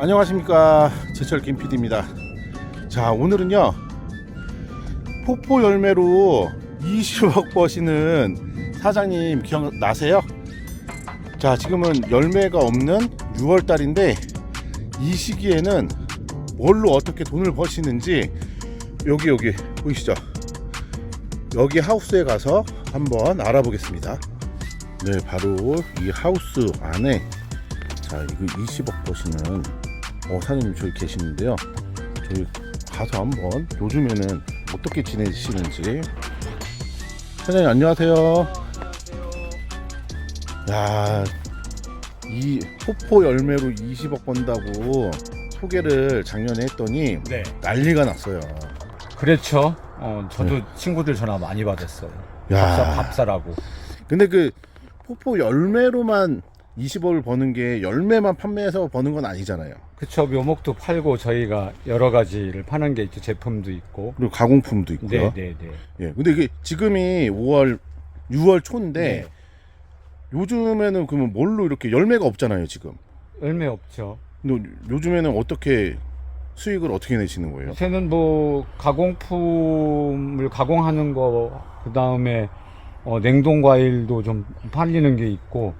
안녕하십니까 제철 김PD입니다 자 오늘은요 폭포 열매로 20억 버시는 사장님 기억나세요? 자 지금은 열매가 없는 6월달인데 이 시기에는 뭘로 어떻게 돈을 버시는지 여기 여기 보이시죠? 여기 하우스에 가서 한번 알아보겠습니다 네 바로 이 하우스 안에 자 이거 20억 버시는 어, 사장님 저기 계시는데요. 저희 가서 한번 요즘에는 어떻게 지내시는지. 사장님 안녕하세요. 야, 이 포포 열매로 20억 번다고 소개를 작년에 했더니 네. 난리가 났어요. 그렇죠. 어, 저도 친구들 전화 많이 받았어요. 네. 야. 밥사, 밥사라고. 근데 그 포포 열매로만 20억을 버는 게 열매만 판매해서 버는 건 아니잖아요. 그쵸. 묘목도 팔고 저희가 여러 가지를 파는 게 있죠. 제품도 있고. 그리고 가공품도 있고요. 네, 네, 네. 예. 근데 이게 지금이 5월 6월 초인데 네. 요즘에는 그러면 뭘로 이렇게 열매가 없잖아요, 지금. 열매 없죠. 근데 요즘에는 어떻게 수익을 어떻게 내시는 거예요? 요새는 뭐 가공품을 가공하는 거, 그 다음에 어, 냉동 과일도 좀 팔리는 게 있고,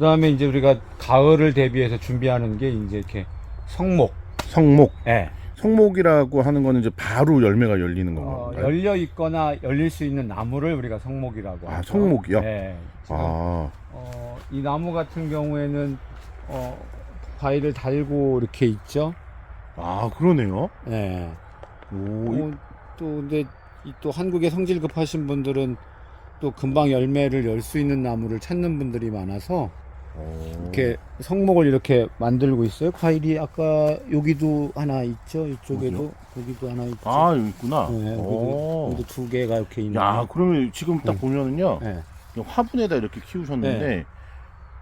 그 다음에 이제 우리가 가을을 대비해서 준비하는 게 이제 이렇게 성목. 성목. 예. 성목이라고 하는 거는 이제 바로 열매가 열리는 어, 건가요? 열려 있거나 열릴 수 있는 나무를 우리가 성목이라고 아, 하죠. 성목이요? 네. 지금, 아, 어, 이 나무 같은 경우에는 어, 과일을 달고 이렇게 있죠. 아, 그러네요. 네. 오, 이- 어, 또 근데 이 또 한국에 성질 급하신 분들은 또 금방 열매를 열 수 있는 나무를 찾는 분들이 많아서 어, 이렇게 성목을 이렇게 만들고 있어요. 과일이 아까 여기도 하나 있죠. 이쪽에도 여기도 하나 있죠. 아, 여기 있구나. 네, 오. 여기도, 두 개가 이렇게 있는. 야, 그러면 지금 딱 네. 보면은요. 네. 화분에다 이렇게 키우셨는데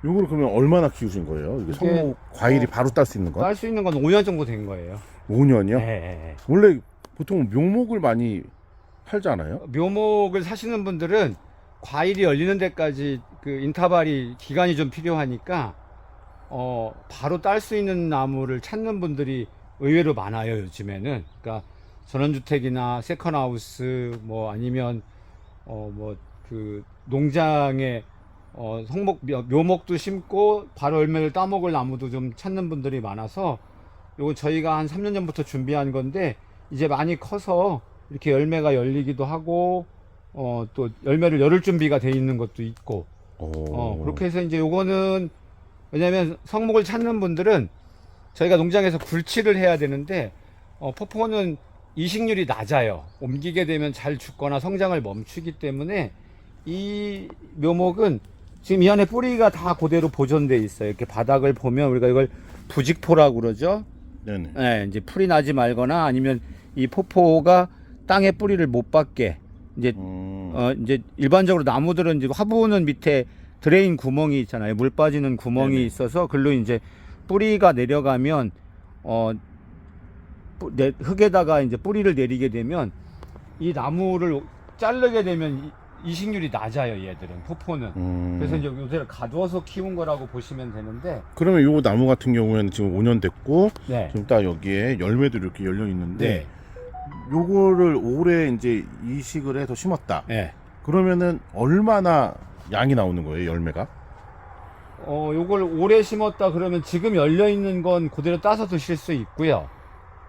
요거를 그러면 얼마나 키우신 거예요? 이게 이게, 성목 과일이 어, 바로 딸 수 있는 건? 딸수 있는 건 5년 정도 된 거예요. 5년이요? 네, 네. 원래 보통 묘목을 많이 팔잖아요. 묘목을 사시는 분들은 과일이 열리는 데까지 그 인터벌이 기간이 좀 필요하니까 어 바로 딸 수 있는 나무를 찾는 분들이 의외로 많아요 요즘에는. 그러니까 전원주택이나 세컨하우스 뭐 아니면 어 뭐 그 농장에 어 성목 묘- 묘목도 심고 바로 열매를 따먹을 나무도 좀 찾는 분들이 많아서 요거 저희가 한 3년 전부터 준비한 건데 이제 많이 커서 이렇게 열매가 열리기도 하고 어 또 열매를 열을 준비가 돼 있는 것도 있고 어 그렇게 해서 이제 요거는 왜냐면 성목을 찾는 분들은 저희가 농장에서 굴치를 해야 되는데 어 포포는 이식률이 낮아요. 옮기게 되면 잘 죽거나 성장을 멈추기 때문에 이 묘목은 지금 이 안에 뿌리가 다 그대로 보존돼 있어요. 이렇게 바닥을 보면 우리가 이걸 부직포라고 그러죠. 네네. 네, 이제 풀이 나지 말거나 아니면 이 포포가 땅에 뿌리를 못 받게 이제 음, 어 이제 일반적으로 나무들은 이제 화분은 밑에 드레인 구멍이 있잖아요. 물 빠지는 구멍이 네네. 있어서 글로 이제 뿌리가 내려가면 어 흙에다가 이제 뿌리를 내리게 되면 이 나무를 자르게 되면 이- 이식률이 낮아요. 얘들은 포포는. 음. 그래서 이제 요새 가두어서 키운 거라고 보시면 되는데 그러면 요 나무 같은 경우에는 지금 5년 됐고 네. 지금 딱 여기에 열매도 이렇게 열려 있는데 네. 요거를 올해 이제 이식을 해서 심었다. 네. 그러면은 얼마나 양이 나오는 거예요, 열매가? 어, 요걸 오래 심었다 그러면 지금 열려 있는 건 그대로 따서 드실 수 있고요.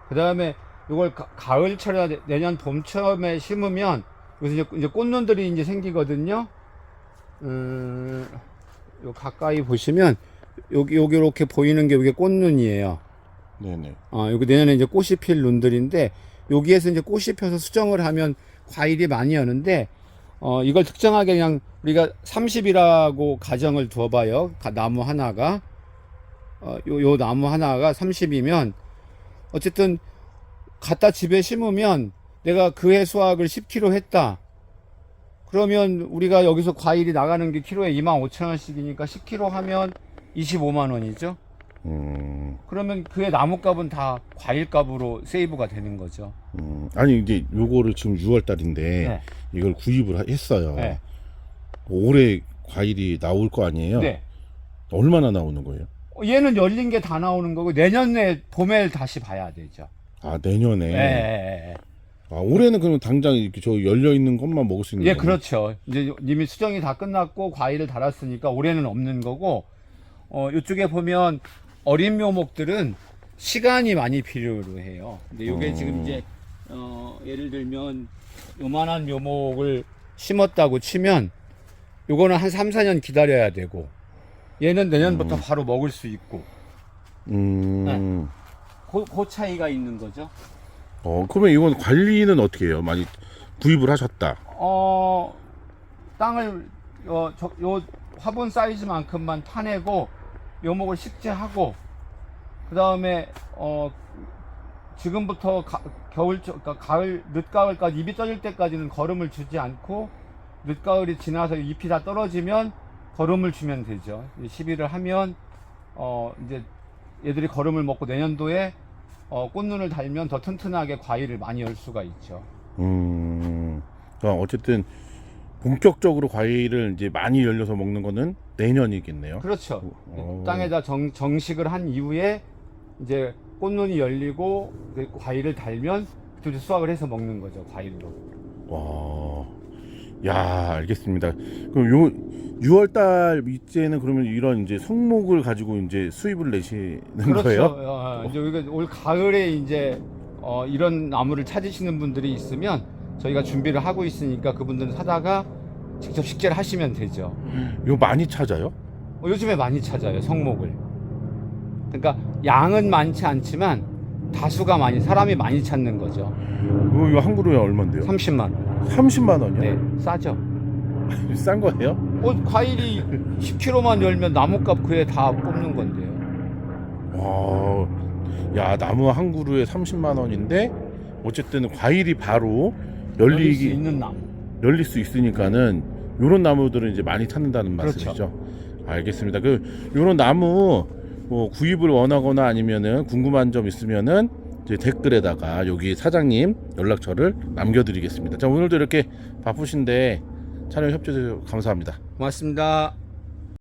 그 다음에 요걸 가, 가을철이나 내- 내년 봄철에 심으면 이제, 이제 꽃눈들이 이제 생기거든요. 음, 요 가까이 보시면 여기 여기 이렇게 보이는 게 이게 꽃눈이에요. 네네. 아, 여기 내년에 이제 꽃이 필 눈들인데 여기에서 이제 꽃이 펴서 수정을 하면 과일이 많이 여는데 어, 이걸 특정하게 그냥 우리가 30이라고 가정을 두어봐요. 가- 나무 하나가 어, 요, 요 나무 하나가 30이면 어쨌든 갖다 집에 심으면 내가 그 해 수확을 10kg 했다. 그러면 우리가 여기서 과일이 나가는 게 키로에 25,000원씩이니까 10kg 하면 25만 원이죠. 음, 그러면 그의 나무값은 다 과일값으로 세이브가 되는 거죠. 음, 아니 이제 요거를 지금 6월 달인데 네. 이걸 구입을 하- 했어요. 네. 올해 과일이 나올 거 아니에요? 네. 얼마나 나오는 거예요? 어, 얘는 열린 게 다 나오는 거고 내년에 봄에 다시 봐야 되죠. 아 내년에. 예, 예, 예. 아 올해는 그러면 당장 이렇게 저 열려 있는 것만 먹을 수 있는 예, 거네. 그렇죠. 이제 이미 수정이 다 끝났고 과일을 달았으니까 올해는 없는 거고 어 이쪽에 보면 어린 묘목들은 시간이 많이 필요로 해요. 근데 이게 어. 지금 이제 어 예를 들면 요만한 묘목을 심었다고 치면 요거는 한 3, 4년 기다려야 되고 얘는 내년부터 바로 먹을 수 있고 음. 그, 그 차이가 있는 거죠. 어 그러면 이건 관리는 어떻게 해요? 많이 구입을 하셨다. 어, 땅을 어, 저, 요 화분 사이즈만큼만 파내고 묘목을 식재하고 그 다음에 어, 지금부터 가, 겨울 그러니까 가을 늦가을까지 잎이 떨릴 때까지는 거름을 주지 않고 늦가을이 지나서 잎이 다 떨어지면 거름을 주면 되죠. 이 시비를 하면 어, 이제 얘들이 거름을 먹고 내년도에 어, 꽃눈을 달면 더 튼튼하게 과일을 많이 열 수가 있죠. 음. 그러니까 어쨌든 본격적으로 과일을 이제 많이 열려서 먹는 거는 내년이겠네요. 그렇죠. 오. 땅에다 정, 정식을 한 이후에 이제 꽃눈이 열리고 그 과일을 달면 그때 수확을 해서 먹는 거죠 과일로. 와. 야, 알겠습니다. 그럼 요 6월 달 이제는 그러면 이런 이제 성목을 가지고 이제 수입을 내시는 그렇죠. 거예요? 어, 이제 올 가을에 이제 어, 이런 나무를 찾으시는 분들이 있으면 저희가 준비를 하고 있으니까 그분들은 사다가 직접 식재를 하시면 되죠. 요 많이 찾아요? 어, 요즘에 많이 찾아요 성목을. 그러니까 양은 많지 않지만 다수가 많이 사람이 많이 찾는 거죠. 요, 요한 그루에 얼마인데요? 30만 원. 30만 원이요? 네, 싸죠. 싼 거예요? 어, 과일이 10kg만 열면 나무값 그에 다 뽑는 건데요. 와. 야, 나무 한 그루에 30만 원인데 어쨌든 과일이 바로 열릴 수 열리기 있는 나무. 열릴 수 있으니까는 요런 나무들은 이제 많이 찾는다는 그렇죠. 말씀이죠. 알겠습니다. 그 요런 나무 뭐 구입을 원하거나 아니면은 궁금한 점 있으면은 이제 댓글에다가 여기 사장님 연락처를 남겨드리겠습니다. 자 오늘도 이렇게 바쁘신데 촬영 협조해 주셔서 감사합니다. 고맙습니다.